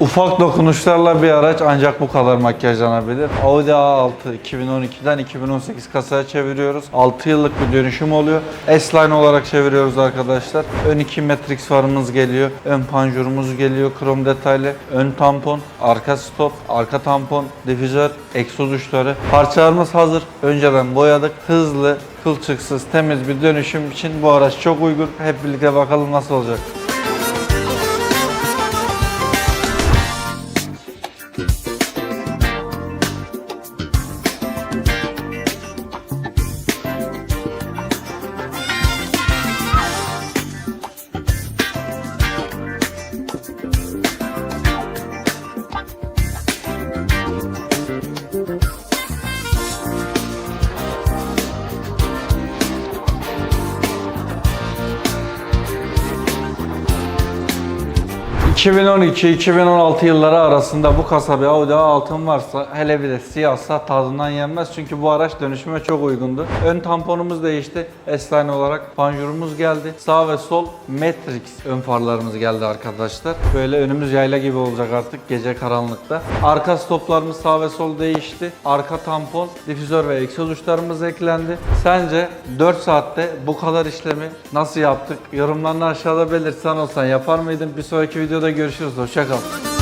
Ufak dokunuşlarla bir araç ancak bu kadar makyajlanabilir. Audi A6 2012'den 2018 kasaya çeviriyoruz. 6 yıllık bir dönüşüm oluyor. S-Line olarak çeviriyoruz arkadaşlar. Ön 2 Matrix farımız geliyor. Ön panjurumuz geliyor. Krom detaylı. Ön tampon, arka stop, arka tampon, difüzör, egzoz uçları. Parçalarımız hazır. Önceden boyadık. Hızlı, kılçıksız, temiz bir dönüşüm için bu araç çok uygun. Hep birlikte bakalım nasıl olacak. ...2012-2016 yılları arasında bu kasa bir Audi A6'ın varsa... ...hele bir de siyahsa tadından yenmez. Çünkü bu araç dönüşüme çok uygundu. Ön tamponumuz değişti. S-Line olarak panjurumuz geldi. Sağ ve sol Matrix ön farlarımız geldi arkadaşlar. Böyle önümüz yayla gibi olacak artık gece karanlıkta. Arka stoplarımız sağ ve sol değişti. Arka tampon, difüzör ve egzoz uçlarımız eklendi. Sence 4 saatte bu kadar işlemi nasıl yaptık? Yorumlarını aşağıda belirtsen olsan yapar mıydın? Bir sonraki videoda görüşürüz. Hoşçakal.